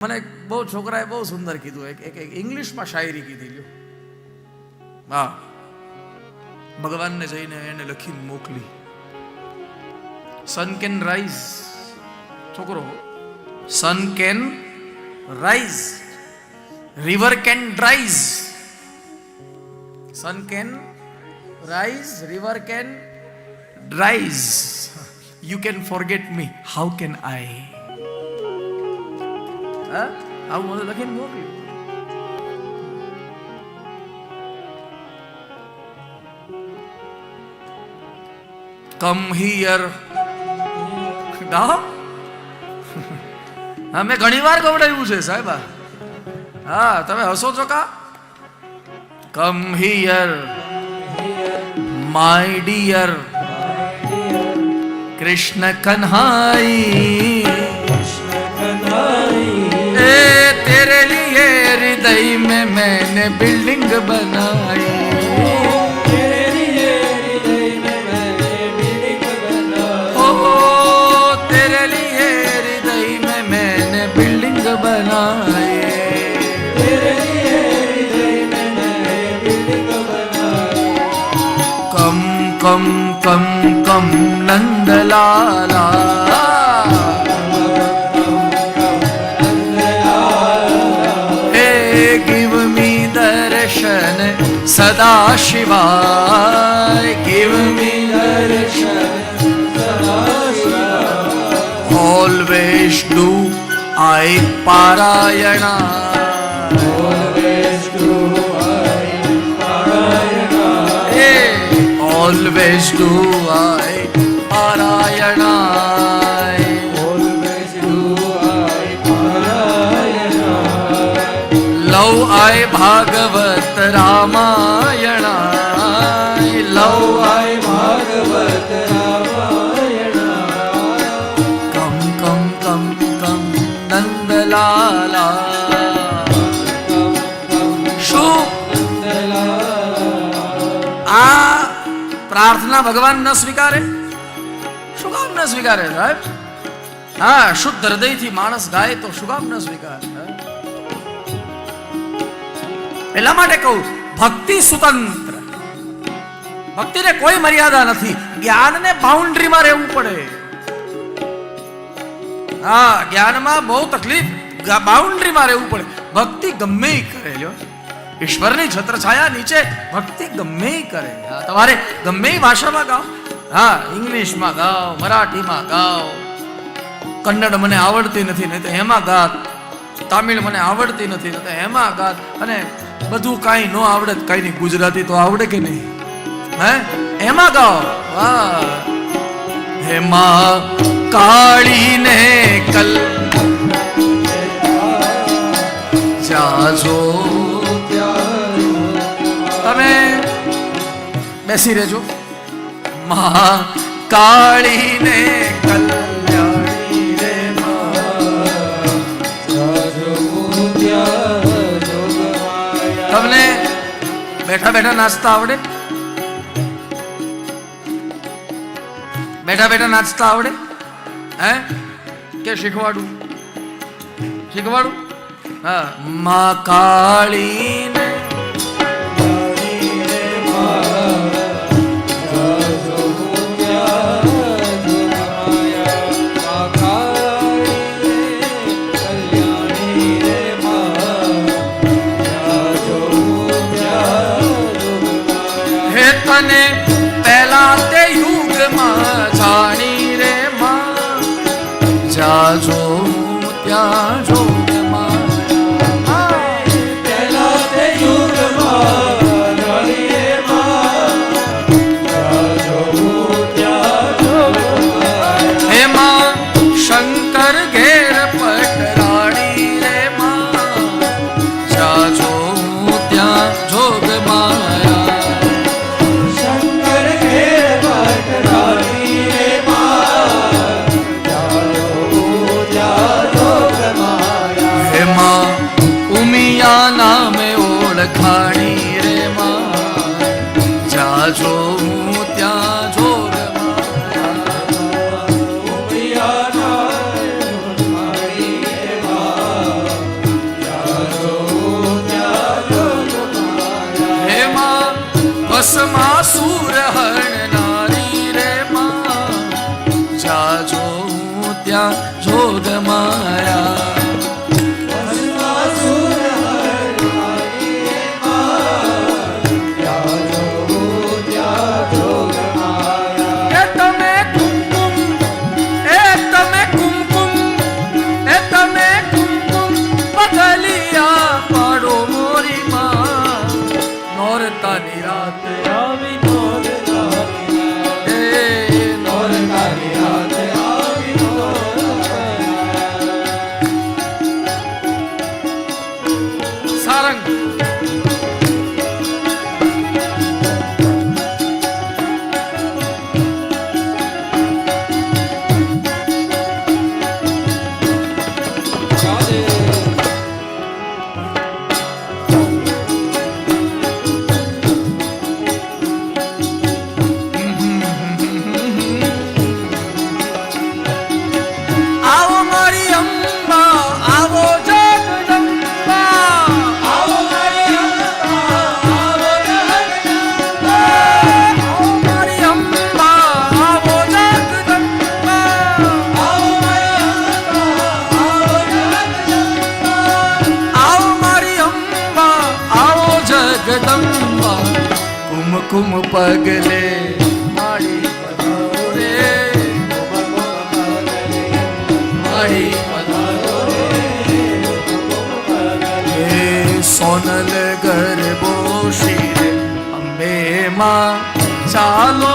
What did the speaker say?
મને એક બહુ છોકરાએ બહુ સુંદર કીધું એક એક એક ઇંગ્લિશમાં શાયરી કીધી લ્યો હા ભગવાનને જઈને એને લખીને મોકલી સન કેન રાઈઝ છોકરો sun can rise river can dries sun can rise river can dries you can forget me how can I આવું મને લખીને મોકલ્યું. Come here. ગાઓ હા, મેં ઘણી વાર ગવડાવ્યું છે સાહેબ હા, તમે હસો છો કા? Come here. My dear. Krishna Kanhai. ए तेरे लिए हृदय में मैंने बिल्डिंग बनाई ओ तेरे लिए हृदय में मैंने बिल्डिंग बनाई come come come come Nandlala shivaj give me darshan always do i parayana Hey, always do i લવ આય ભાગવત રામાયણ લવ આય ભાગવત કમ કમ કમ કમ નંદલાલા શું આ પ્રાર્થના ભગવાન ન સ્વીકારે શું કામ ન સ્વીકારે સાહેબ હા શુદ્ધ હૃદયથી માણસ ગાય તો શું કામ ન સ્વીકારે હા? એટલા માટે કહું ભક્તિ સ્વતંત્ર ભક્તિને કોઈ મર્યાદા નથી. જ્ઞાનને બાઉન્ડ્રીમાં રહેવું પડે. હા, જ્ઞાનમાં બહુ તકલીફ બાઉન્ડ્રીમાં રહેવું પડે. ભક્તિ ગમે કરે જો ઈશ્વરની છત્રછાયા નીચે ભક્તિ ગમે કરે. તમારે ગમે ભાષામાં ગાઓ. હા, ઇંગ્લિશમાં ગાઓ, મરાઠીમાં ગાઓ. કન્નડ મને આવડતી નથી, નહીં તો એમાં ગાત. તામિલ મને આવડતી નથી, નહીં તો એમાં ગાત. અને બધું કાંઈ ન આવડે કાંઈ નહીં. ગુજરાતી તો આવડે કે નહીં? હે? એમાં ગાઓ? વાહ. હેમાં કાળીને કલ. જાજો. તમે બેસી રહેજો. મા કાળીને કલ્યાણી તમને બેઠા બેઠા નાચતા આવડે? બેઠા બેઠા નાચતા આવડે? હે? કે શીખવાડું? શીખવાડું? હા. મા કાળીને તને પહેલા તે યુગમાં જાણી રે માં જાજો ત્યાં જોગ ભસ્માસુર હરણ ਤਾਂ ਨਿਰਾਤੇ કુમ પગલે માળી પધારો રે. માળી પધારો રે. સોનલ ગરબો શિર અંબે માં ચાલો